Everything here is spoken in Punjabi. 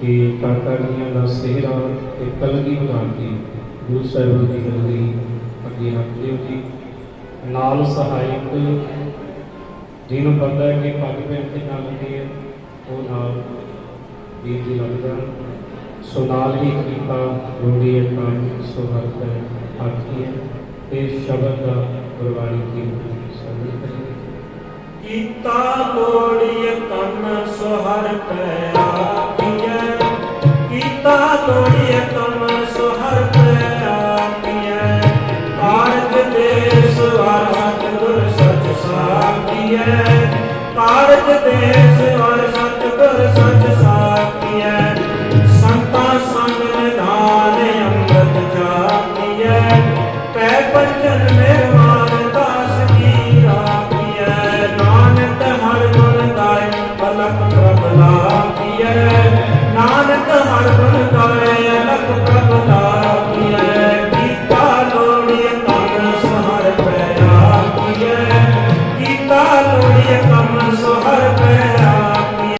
ਕਿ ਕਾਕਾ ਜੀਆਂ ਦਾ ਸਿਹਰਾ ਤੇ ਕਲਗੀ ਬਣਾ ਕੇ ਗੁਰੂ ਸਾਹਿਬ ਦੀ ਗਲਦੀ ਅੱਗੇ ਰੱਖ ਦਿਓ ਜੀ। ਨਾਲ ਸਹਾਇਕ ਜਿਹਨੂੰ ਪਤਾ ਹੈ ਕਿ ਪੱਗ ਪੈਣ ਤੇ ਨਾਲ ਹੁੰਦੀ ਹੈ, ਉਹ ਨਾਲ ਵੀਰ ਜੀ ਲੱਗਦਾ ਸੋ ਨਾਲ ਹੀ ਕੀਤਾ ਰੋੜੀ ਅਕਾਲ ਸੋ ਹਰਤ ਹੈ ਆਖੀ ਹੈ ਤੇ ਸ਼ਬਦ ਦਾ ਗੁਰਬਾਣੀ ਦੀ ਸੰਗਤ ਕਰੀਏ ਕੀਤਾ ਲੋੜੀਏ ਤਨ ਸੁਹਰ ਪੈ God.